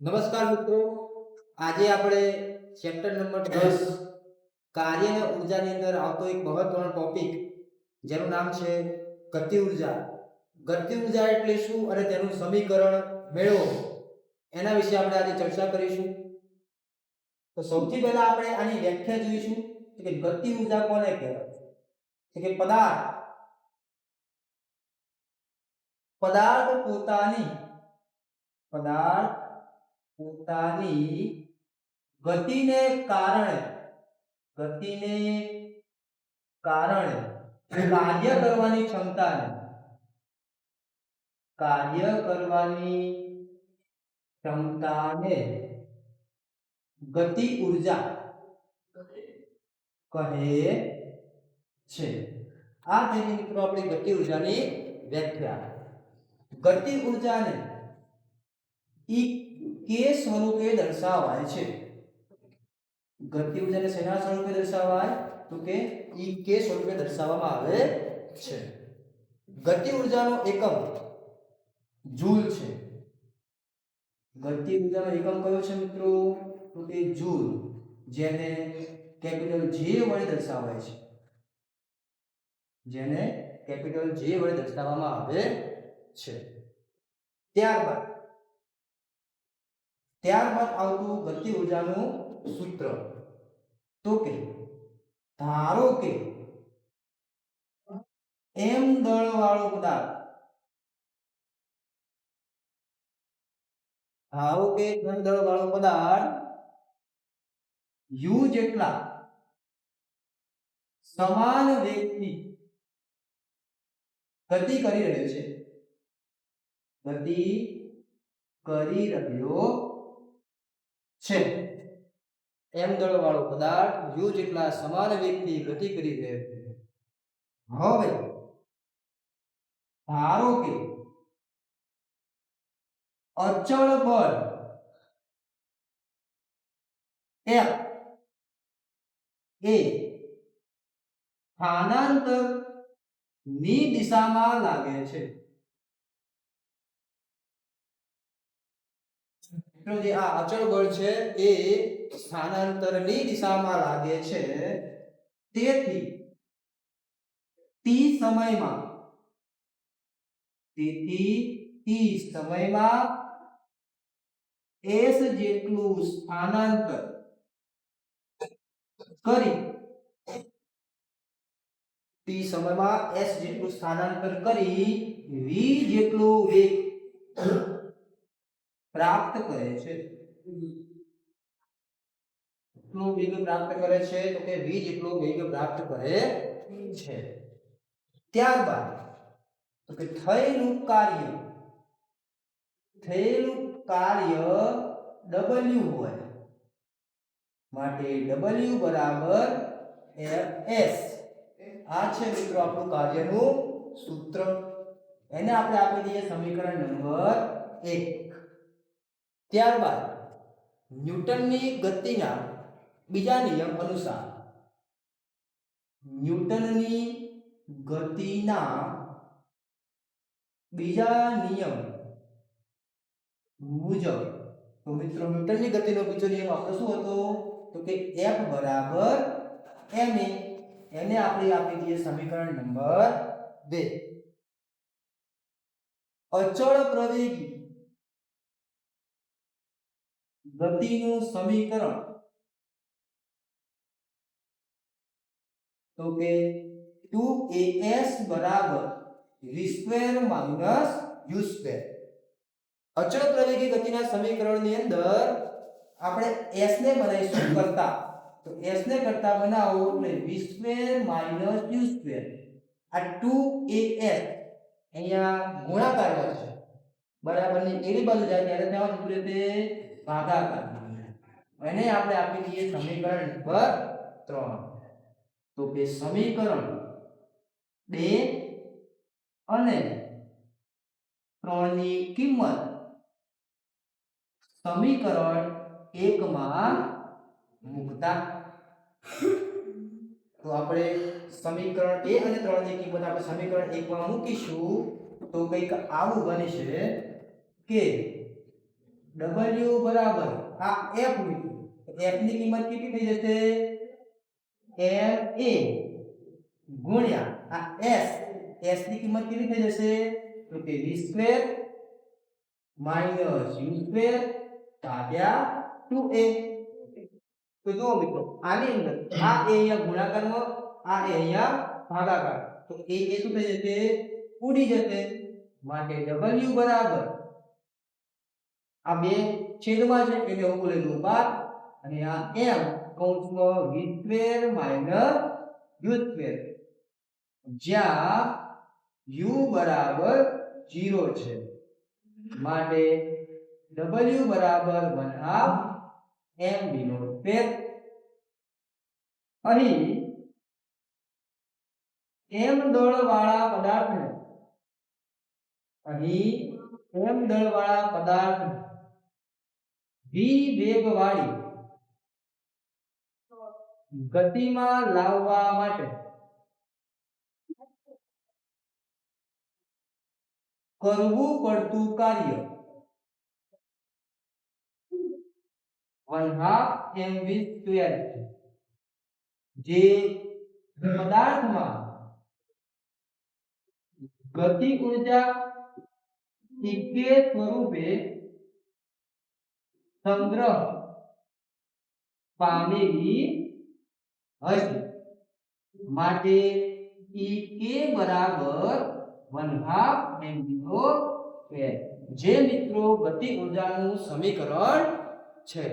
નમસ્કાર મિત્રો. આજે આપણે ચેપ્ટર નંબર દસ, કાર્ય અને ઉર્જાની અંદર આવતો એક મહત્વનો ટોપિક જેનું નામ છે ગતિ ઊર્જા. ગતિ ઊર્જા એટલે શું અને તેનું સમીકરણ મેળવો. એના વિશે આપણે આજે ચર્ચા કરીશું. તો સૌથી પહેલા આપણે આની વ્યાખ્યા જોઈશું કે ગતિ ઊર્જા કોને કહેવાય? કે પદાર્થ. પદાર્થ પોતાની, પદાર્થ પોતાની ગતિને કારણે ગતિને કારણે કાર્ય કરવાની ક્ષમતાને, કાર્ય કરવાની ક્ષમતાને ગતિ ઊર્જા કહે છે. આ તેની મિત્રો આપણી ગતિ ઉર્જાની વ્યાખ્યા. ગતિ ઉર્જાને ઈ કે સ્વરૂપે દર્શાવાય છે? ગતિ ઉર્જાને શેના સ્વરૂપે દર્શાવાય? તો કે ઈ કે સ્વરૂપે દર્શાવવામાં આવે છે. ગતિ ઉર્જાનો એકમ જૂલ છે. ગતિ ઉર્જાનો એકમ કયો છે મિત્રો? તો કે જૂલ, જેને કેપિટલ જે વડે દર્શાવાય છે. જેને કેપિટલ જે વડે દર્શાવવામાં આવે છે. ત્યારબાદ ત્યારબાદ આવતું ગતિ ઉર્જાનું સૂત્ર. તો કે, ધારો કે એમ દળ વાળો પદાર્થ. ધારો કે એમ દળ વાળો પદાર્થ યુ જેટલા સમાન વેગથી ગતિ કરી રહ્યો છે. ગતિ કરી રહ્યો છે. એમ દળવાળો પદાર્થ યુ જેટલા સમાન વેગથી ગતિ કરી રહ્યો છે. હવે ધારો કે અચળ બળ એ સ્થાનાંતરની દિશામાં લાગે છે. મિત્રો જે આ અચળ બળ છે એ સ્થાનાંતરની દિશામાં લાગે છે. તેથી ટી સમયમાં, તેથી ટી સમયમાં એસ જેટલું સ્થાનાંતર કરી ટી સમયમાં એસ જેટલું સ્થાનાંતર કરી વી જેટલું વેગ પ્રાપ્ત કરે છે. કેટલો વેગ પ્રાપ્ત કરે છે તો કે v જેટલો વેગ પ્રાપ્ત કરે છે. ત્યારબાદ તો કે થયેલું કાર્ય થયેલું કાર્ય w હોય માટે w બરાબર s. આ છે મિત્રો આપણું કાર્યનું સૂત્ર. એને આપણે આપી દઈએ સમીકરણ નંબર 1 ત્યારબાદ ન્યૂટનની ગતિના બીજા નિયમ અનુસાર ન્યૂટનની ગતિના બીજા નિયમ મુજબ, તો મિત્રો ન્યૂટનની ગતિનો બીજો નિયમ આપણો શું હતો? તો કે F બરાબર ma એને આપણે આપી દઈએ સમીકરણ નંબર 2 અચળ પ્રવેગી ગતિનું સમીકરણ. તો કે 2as બરાબર v square minus u square અચળ પ્રવેગી ગતિના સમીકરણની અંદર આપણે s ને બનાવીશું કરતા. તો s ને કરતા બનાવો એટલે v square minus u square આ 2as અહીંયા ગુણાકારમાં છે. બરાબર ને એની બાજુ જાય ત્યારે ત્યાં શું રહેશે ભાગાકાર એને આપણે આપી દઈએ સમીકરણ નંબર ત્રણ. તો કે સમીકરણ બે અને 3 ની કિંમત સમીકરણ 1 માં મૂકતા. તો આપણે સમીકરણ બે અને 3 ની કિંમત આપણે સમીકરણ એક માં મૂકીશું, તો કંઈક આવું બનશે કે W બરાબર આ F મિત્રો F ની કિંમત કેટલી થઈ જશે LA ગુણ્યા આ S S ની કિંમત કેટલી થઈ જશે તો કે V square minus U square ભાગ્યા 2A તો જુઓ મિત્રો આની અંદર આ A અહીંયા ગુણાકારમાં આ A અહીંયા ભાગાકાર તો A એ શું થઈ જશે ઉડી જશે માટે W બરાબર આ બે છેદમાં છે એટલે હું બોલેલું બાર. અને આ m કૌંસમાં v square minus u square જ્યાં u બરાબર 0 છે. માટે w બરાબર 1 હાફ m v નો સ્ક્વેર. અહીં m દળવાળા પદાર્થને, અહીં m દળવાળા પદાર્થ v વેગવાળી ગતિમાં લાવવા માટે કરવું પડતું કાર્ય. જે પદાર્થમાં ગતિ ઊર્જા સ્વરૂપે સંગ્રહ પામેલી હશે. માટે ઈ બરાબર વન હાફ એમવીઓ સ્ક્વેર જે મિત્રો ગતિ ઉર્જાનું સમીકરણ છે.